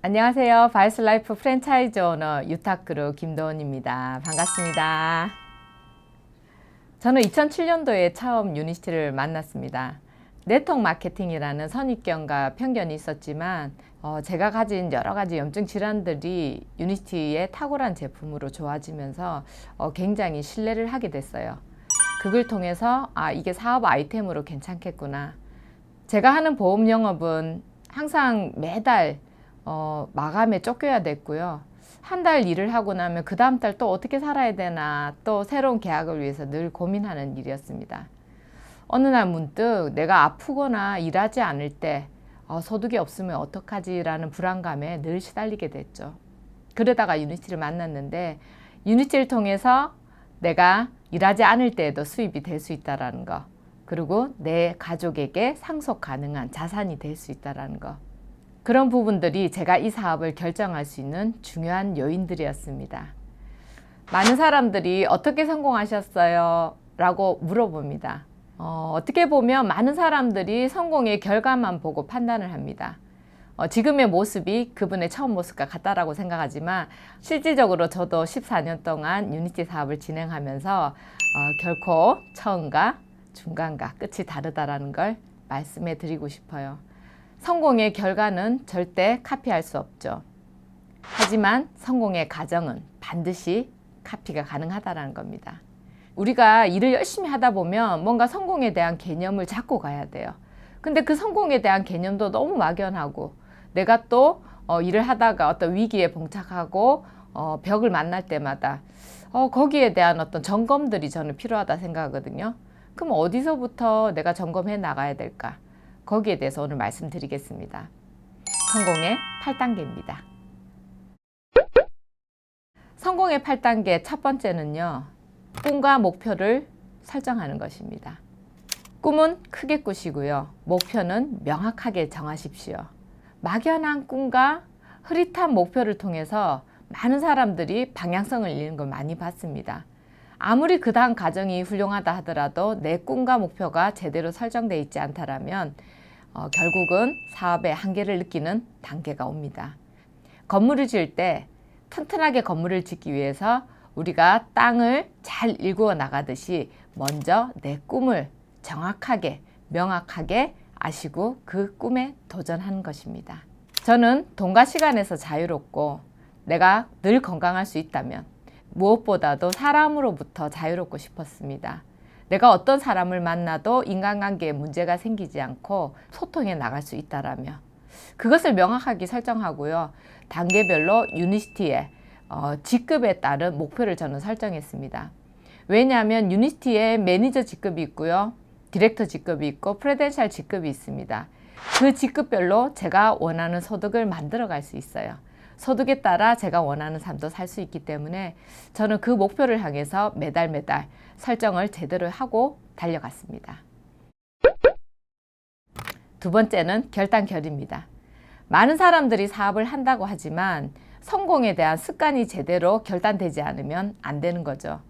안녕하세요. 바이슬라이프 프랜차이즈 오너 유타크루 김도원입니다. 반갑습니다. 저는 2007년도에 처음 유니티를 만났습니다. 네트워크 마케팅이라는 선입견과 편견이 있었지만 어, 제가 가진 여러 가지 염증 질환들이 유니티의 탁월한 제품으로 좋아지면서 어, 굉장히 신뢰를 하게 됐어요. 그걸 통해서 아 이게 사업 아이템으로 괜찮겠구나. 제가 하는 보험 영업은 항상 매달 어, 마감에 쫓겨야 됐고요. 한 달 일을 하고 나면 그 다음 달 또 어떻게 살아야 되나 또 새로운 계약을 위해서 늘 고민하는 일이었습니다. 어느 날 문득 내가 아프거나 일하지 않을 때 어, 소득이 없으면 어떡하지라는 불안감에 늘 시달리게 됐죠. 그러다가 유니티를 만났는데 유니티를 통해서 내가 일하지 않을 때에도 수입이 될 수 있다라는 거. 그리고 내 가족에게 상속 가능한 자산이 될 수 있다라는 거. 그런 부분들이 제가 이 사업을 결정할 수 있는 중요한 요인들이었습니다. 많은 사람들이 어떻게 성공하셨어요? 라고 물어봅니다. 어, 어떻게 보면 많은 사람들이 성공의 결과만 보고 판단을 합니다. 어, 지금의 모습이 그분의 처음 모습과 같다라고 생각하지만 실질적으로 저도 14년 동안 유니티 사업을 진행하면서 어, 결코 처음과 중간과 끝이 다르다라는 걸 말씀해 드리고 싶어요. 성공의 결과는 절대 카피할 수 없죠. 하지만 성공의 과정은 반드시 카피가 가능하다라는 겁니다. 우리가 일을 열심히 하다 보면 뭔가 성공에 대한 개념을 잡고 가야 돼요. 근데 그 성공에 대한 개념도 너무 막연하고 내가 또 어, 일을 하다가 어떤 위기에 봉착하고 어, 벽을 만날 때마다 어, 거기에 대한 어떤 점검들이 저는 필요하다 생각하거든요. 그럼 어디서부터 내가 점검해 나가야 될까? 거기에 대해서 오늘 말씀드리겠습니다. 성공의 8단계입니다. 성공의 8단계 첫 번째는요. 꿈과 목표를 설정하는 것입니다. 꿈은 크게 꾸시고요. 목표는 명확하게 정하십시오. 막연한 꿈과 흐릿한 목표를 통해서 많은 사람들이 방향성을 잃는 걸 많이 봤습니다. 아무리 그 다음 과정이 훌륭하다 하더라도 내 꿈과 목표가 제대로 설정되어 있지 않다라면 어, 결국은 사업의 한계를 느끼는 단계가 옵니다. 건물을 지을 때 튼튼하게 건물을 짓기 위해서 우리가 땅을 잘 일구어 나가듯이 먼저 내 꿈을 정확하게 명확하게 아시고 그 꿈에 도전하는 것입니다. 저는 돈과 시간에서 자유롭고 내가 늘 건강할 수 있다면 무엇보다도 사람으로부터 자유롭고 싶었습니다. 내가 어떤 사람을 만나도 인간관계에 문제가 생기지 않고 소통해 나갈 수 있다라며 그것을 명확하게 설정하고요. 단계별로 유니시티에 어, 직급에 따른 목표를 저는 설정했습니다. 왜냐하면 유니티에 매니저 직급이 있고요. 디렉터 직급이 있고 프레덴셜 직급이 있습니다. 그 직급별로 제가 원하는 소득을 만들어 갈 수 있어요. 소득에 따라 제가 원하는 삶도 살 수 있기 때문에 저는 그 목표를 향해서 매달 매달 설정을 제대로 하고 달려갔습니다. 두 번째는 결단결입니다. 많은 사람들이 사업을 한다고 하지만 성공에 대한 습관이 제대로 결단되지 않으면 안 되는 거죠.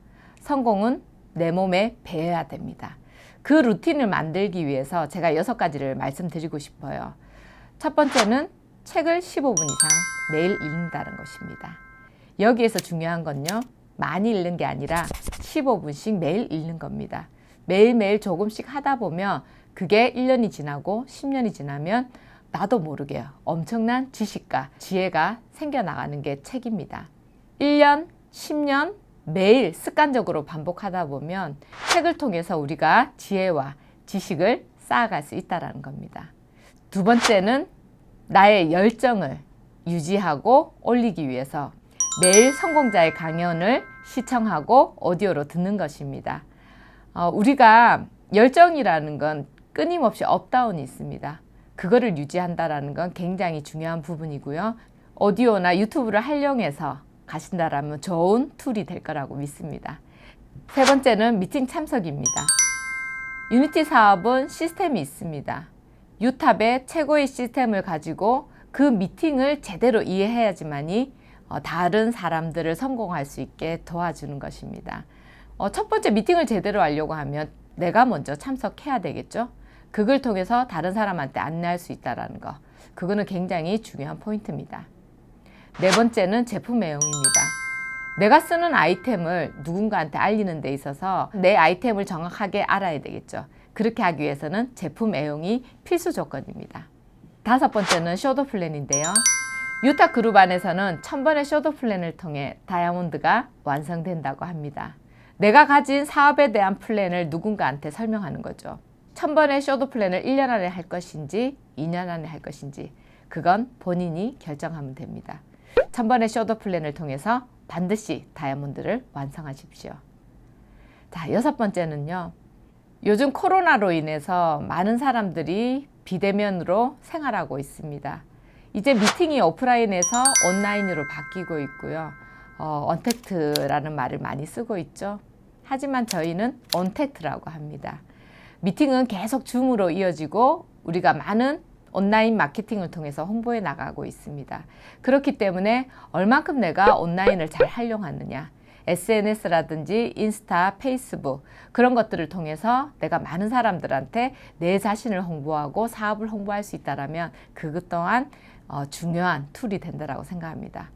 성공은 내 몸에 배어야 됩니다. 그 루틴을 만들기 위해서 제가 여섯 가지를 말씀드리고 싶어요. 첫 번째는 책을 15분 이상 매일 읽는다는 것입니다. 여기에서 중요한 건요. 많이 읽는 게 아니라 15분씩 매일 읽는 겁니다. 매일매일 조금씩 하다 보면 그게 1년이 지나고 10년이 지나면 나도 모르게 엄청난 지식과 지혜가 생겨나가는 게 책입니다. 1년, 10년 매일 습관적으로 반복하다 보면 책을 통해서 우리가 지혜와 지식을 쌓아갈 수 있다는 겁니다. 두 번째는 나의 열정을 유지하고 올리기 위해서 매일 성공자의 강연을 시청하고 오디오로 듣는 것입니다. 어, 우리가 열정이라는 건 끊임없이 업다운이 있습니다. 그거를 유지한다라는 건 굉장히 중요한 부분이고요. 오디오나 유튜브를 활용해서 가신다라면 좋은 툴이 될 거라고 믿습니다. 세 번째는 미팅 참석입니다. 유니티 사업은 시스템이 있습니다. 유탑의 최고의 시스템을 가지고 그 미팅을 제대로 이해해야지만이 어, 다른 사람들을 성공할 수 있게 도와주는 것입니다. 어, 첫 번째 미팅을 제대로 하려고 하면 내가 먼저 참석해야 되겠죠. 그걸 통해서 다른 사람한테 안내할 수 있다라는 거. 그거는 굉장히 중요한 포인트입니다. 네 번째는 제품 애용입니다. 내가 쓰는 아이템을 누군가한테 알리는 데 있어서 내 아이템을 정확하게 알아야 되겠죠. 그렇게 하기 위해서는 제품 애용이 필수 조건입니다. 다섯 번째는 쇼도 플랜인데요. 유타 그룹 안에서는 천번의 쇼도 플랜을 통해 다이아몬드가 완성된다고 합니다. 내가 가진 사업에 대한 플랜을 누군가한테 설명하는 거죠. 천번의 쇼도 플랜을 1년 안에 할 것인지 2년 안에 할 것인지 그건 본인이 결정하면 됩니다. 천번의 쇼도 플랜을 통해서 반드시 다이아몬드를 완성하십시오. 자, 여섯 번째는요. 요즘 코로나로 인해서 많은 사람들이 비대면으로 생활하고 있습니다. 이제 미팅이 오프라인에서 온라인으로 바뀌고 있고요. 어, 언택트라는 말을 많이 쓰고 있죠. 하지만 저희는 온택트라고 합니다. 미팅은 계속 줌으로 이어지고 우리가 많은 온라인 마케팅을 통해서 홍보해 나가고 있습니다. 그렇기 때문에 얼만큼 내가 온라인을 잘 활용하느냐, SNS라든지 인스타, 페이스북 그런 것들을 통해서 내가 많은 사람들한테 내 자신을 홍보하고 사업을 홍보할 수 있다라면 그것 또한 어, 중요한 툴이 된다라고 생각합니다.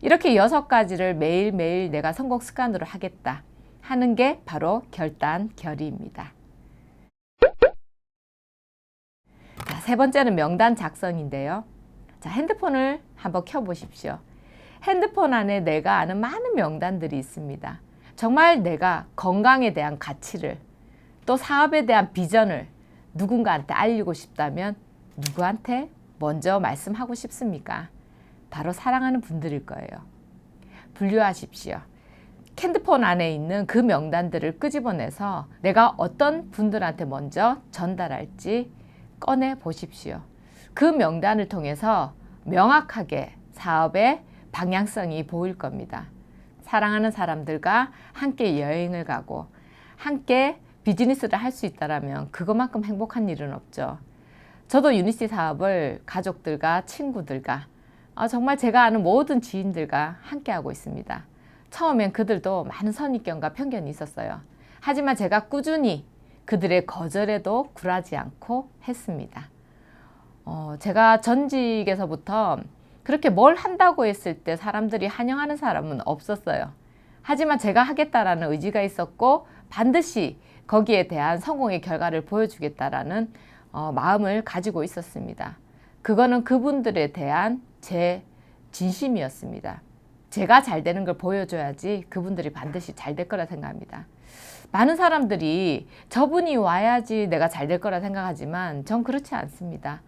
이렇게 여섯 가지를 매일매일 내가 성공 습관으로 하겠다 하는 게 바로 결단 결의입니다. 자, 세 번째는 명단 작성인데요. 자, 핸드폰을 한번 켜 보십시오. 핸드폰 안에 내가 아는 많은 명단들이 있습니다. 정말 내가 건강에 대한 가치를 또 사업에 대한 비전을 누군가한테 알리고 싶다면 누구한테 먼저 말씀하고 싶습니까? 바로 사랑하는 분들일 거예요. 분류하십시오. 핸드폰 안에 있는 그 명단들을 끄집어내서 내가 어떤 분들한테 먼저 전달할지 꺼내 보십시오. 그 명단을 통해서 명확하게 사업의 방향성이 보일 겁니다. 사랑하는 사람들과 함께 여행을 가고 함께 비즈니스를 할 수 있다라면 그것만큼 행복한 일은 없죠. 저도 유니티 사업을 가족들과 친구들과 아, 정말 제가 아는 모든 지인들과 함께 하고 있습니다. 처음엔 그들도 많은 선입견과 편견이 있었어요. 하지만 제가 꾸준히 그들의 거절에도 굴하지 않고 했습니다. 어, 제가 전직에서부터 그렇게 뭘 한다고 했을 때 사람들이 환영하는 사람은 없었어요. 하지만 제가 하겠다라는 의지가 있었고 반드시 거기에 대한 성공의 결과를 보여주겠다라는 어, 마음을 가지고 있었습니다. 그거는 그분들에 대한 제 진심이었습니다. 제가 잘 되는 걸 보여줘야지 그분들이 반드시 잘 될 거라 생각합니다. 많은 사람들이 저분이 와야지 내가 잘 될 거라 생각하지만 전 그렇지 않습니다.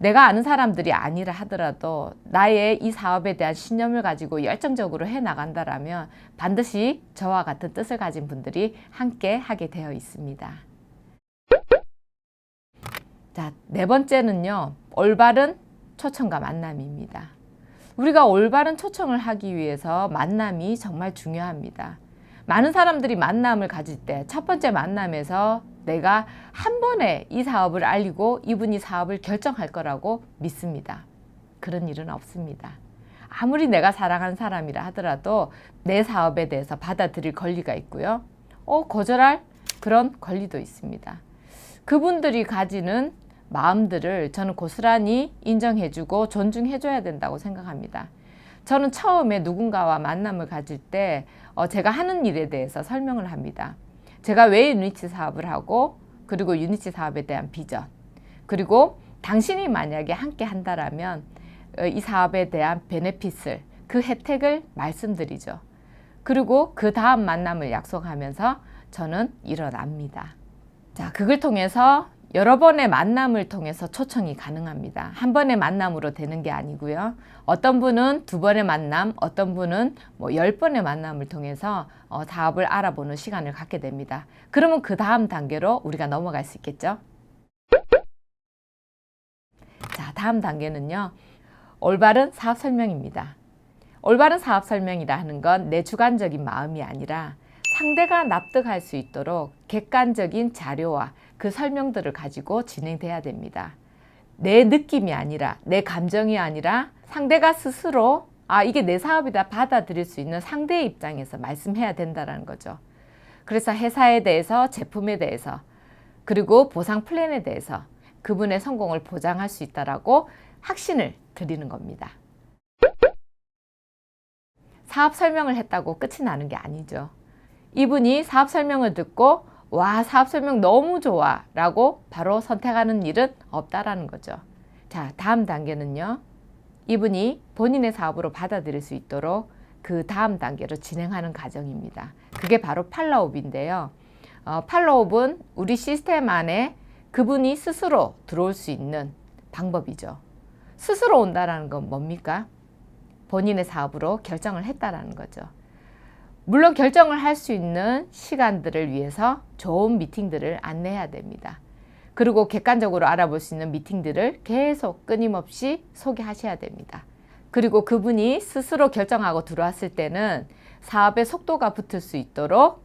내가 아는 사람들이 아니라 하더라도 나의 이 사업에 대한 신념을 가지고 열정적으로 해 나간다라면 반드시 저와 같은 뜻을 가진 분들이 함께 하게 되어 있습니다. 자, 네 번째는요. 올바른 초청과 만남입니다. 우리가 올바른 초청을 하기 위해서 만남이 정말 중요합니다. 많은 사람들이 만남을 가질 때 첫 번째 만남에서 내가 한 번에 이 사업을 알리고 이분이 사업을 결정할 거라고 믿습니다. 그런 일은 없습니다. 아무리 내가 사랑하는 사람이라 하더라도 내 사업에 대해서 받아들일 권리가 있고요. 어, 거절할 그런 권리도 있습니다. 그분들이 가지는 마음들을 저는 고스란히 인정해주고 존중해줘야 된다고 생각합니다. 저는 처음에 누군가와 만남을 가질 때 어, 제가 하는 일에 대해서 설명을 합니다. 제가 왜 유니치 사업을 하고 그리고 유니치 사업에 대한 비전 그리고 당신이 만약에 함께 한다라면 어, 이 사업에 대한 베네핏을 그 혜택을 말씀드리죠. 그리고 그 다음 만남을 약속하면서 저는 일어납니다. 자, 그걸 통해서 여러 번의 만남을 통해서 초청이 가능합니다. 한 번의 만남으로 되는 게 아니고요. 어떤 분은 두 번의 만남, 어떤 분은 뭐 열 번의 만남을 통해서 어, 사업을 알아보는 시간을 갖게 됩니다. 그러면 그 다음 단계로 우리가 넘어갈 수 있겠죠. 자, 다음 단계는요. 올바른 사업 설명입니다. 올바른 사업 설명이라 하는 건 내 주관적인 마음이 아니라 상대가 납득할 수 있도록 객관적인 자료와 그 설명들을 가지고 진행돼야 됩니다. 내 느낌이 아니라 내 감정이 아니라 상대가 스스로 아 이게 내 사업이다 받아들일 수 있는 상대의 입장에서 말씀해야 된다는 거죠. 그래서 회사에 대해서 제품에 대해서 그리고 보상 플랜에 대해서 그분의 성공을 보장할 수 있다라고 확신을 드리는 겁니다. 사업 설명을 했다고 끝이 나는 게 아니죠. 이분이 사업 설명을 듣고 와, 사업 설명 너무 좋아 라고 바로 선택하는 일은 없다라는 거죠. 자, 다음 단계는요. 이분이 본인의 사업으로 받아들일 수 있도록 그 다음 단계로 진행하는 과정입니다. 그게 바로 팔로업인데요. 어, 팔로업은 우리 시스템 안에 그분이 스스로 들어올 수 있는 방법이죠. 스스로 온다라는 건 뭡니까? 본인의 사업으로 결정을 했다라는 거죠. 물론 결정을 할 수 있는 시간들을 위해서 좋은 미팅들을 안내해야 됩니다. 그리고 객관적으로 알아볼 수 있는 미팅들을 계속 끊임없이 소개하셔야 됩니다. 그리고 그분이 스스로 결정하고 들어왔을 때는 사업의 속도가 붙을 수 있도록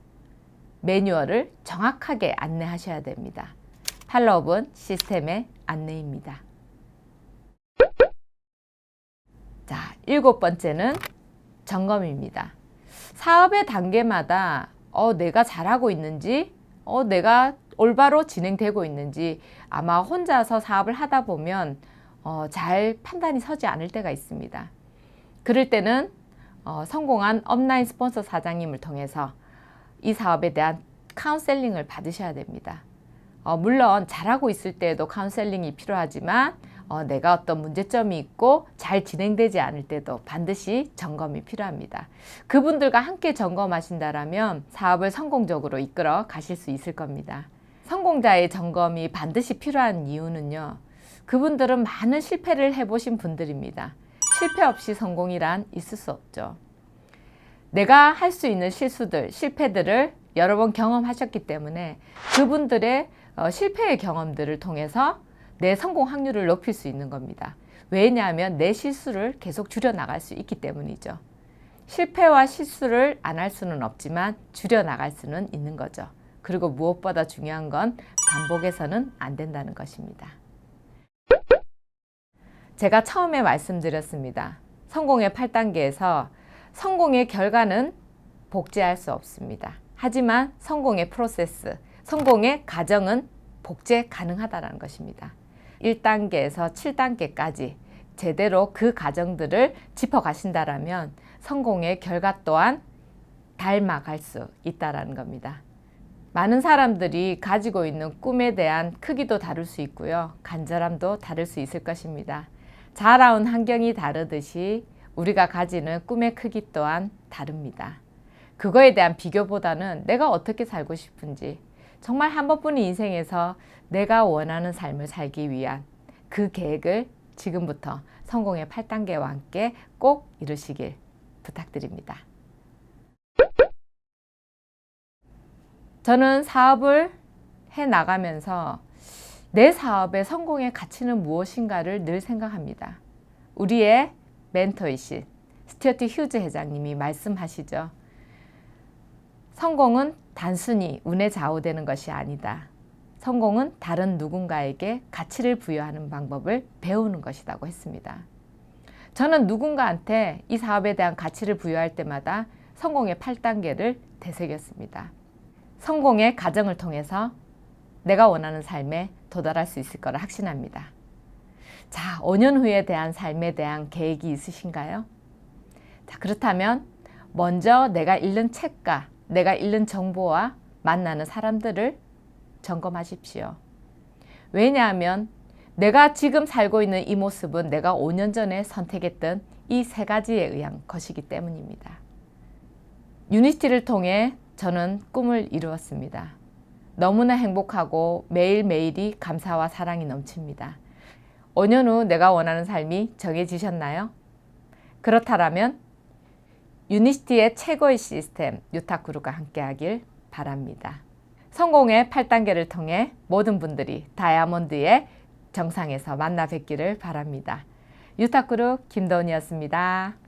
매뉴얼을 정확하게 안내하셔야 됩니다. 팔로업은 시스템의 안내입니다. 자, 일곱 번째는 점검입니다. 사업의 단계마다 어, 내가 잘하고 있는지, 어, 내가 올바로 진행되고 있는지 아마 혼자서 사업을 하다 보면 어, 잘 판단이 서지 않을 때가 있습니다. 그럴 때는 어, 성공한 업라인 스폰서 사장님을 통해서 이 사업에 대한 카운셀링을 받으셔야 됩니다. 어, 물론 잘하고 있을 때에도 카운셀링이 필요하지만 어, 내가 어떤 문제점이 있고 잘 진행되지 않을 때도 반드시 점검이 필요합니다. 그분들과 함께 점검하신다라면 사업을 성공적으로 이끌어 가실 수 있을 겁니다. 성공자의 점검이 반드시 필요한 이유는요. 그분들은 많은 실패를 해보신 분들입니다. 실패 없이 성공이란 있을 수 없죠. 내가 할 수 있는 실수들, 실패들을 여러 번 경험하셨기 때문에 그분들의 어, 실패의 경험들을 통해서 내 성공 확률을 높일 수 있는 겁니다. 왜냐하면 내 실수를 계속 줄여 나갈 수 있기 때문이죠. 실패와 실수를 안 할 수는 없지만 줄여 나갈 수는 있는 거죠. 그리고 무엇보다 중요한 건 반복해서는 안 된다는 것입니다. 제가 처음에 말씀드렸습니다. 성공의 8단계에서 성공의 결과는 복제할 수 없습니다. 하지만 성공의 프로세스, 성공의 과정은 복제 가능하다는 것입니다. 1단계에서 7단계까지 제대로 그 과정들을 짚어 가신다라면 성공의 결과 또한 닮아갈 수 있다라는 겁니다. 많은 사람들이 가지고 있는 꿈에 대한 크기도 다를 수 있고요. 간절함도 다를 수 있을 것입니다. 자라온 환경이 다르듯이 우리가 가지는 꿈의 크기 또한 다릅니다. 그거에 대한 비교보다는 내가 어떻게 살고 싶은지, 정말 한 번뿐인 인생에서 내가 원하는 삶을 살기 위한 그 계획을 지금부터 성공의 8단계와 함께 꼭 이루시길 부탁드립니다. 저는 사업을 해 나가면서 내 사업의 성공의 가치는 무엇인가를 늘 생각합니다. 우리의 멘토이신 스튜어트 휴즈 회장님이 말씀하시죠. 성공은 단순히 운에 좌우되는 것이 아니다. 성공은 다른 누군가에게 가치를 부여하는 방법을 배우는 것이라고 했습니다. 저는 누군가한테 이 사업에 대한 가치를 부여할 때마다 성공의 8단계를 되새겼습니다. 성공의 과정을 통해서 내가 원하는 삶에 도달할 수 있을 거라 확신합니다. 자, 5년 후에 대한 삶에 대한 계획이 있으신가요? 자, 그렇다면 먼저 내가 읽는 책과 내가 읽는 정보와 만나는 사람들을 점검하십시오. 왜냐하면 내가 지금 살고 있는 이 모습은 내가 5년 전에 선택했던 이 세 가지에 의한 것이기 때문입니다. 유니티를 통해 저는 꿈을 이루었습니다. 너무나 행복하고 매일매일이 감사와 사랑이 넘칩니다. 5년 후 내가 원하는 삶이 정해지셨나요? 그렇다면 유니시티의 최고의 시스템 유타크루가 함께하길 바랍니다. 성공의 8단계를 통해 모든 분들이 다이아몬드의 정상에서 만나 뵙기를 바랍니다. 유타크루 김도은이었습니다.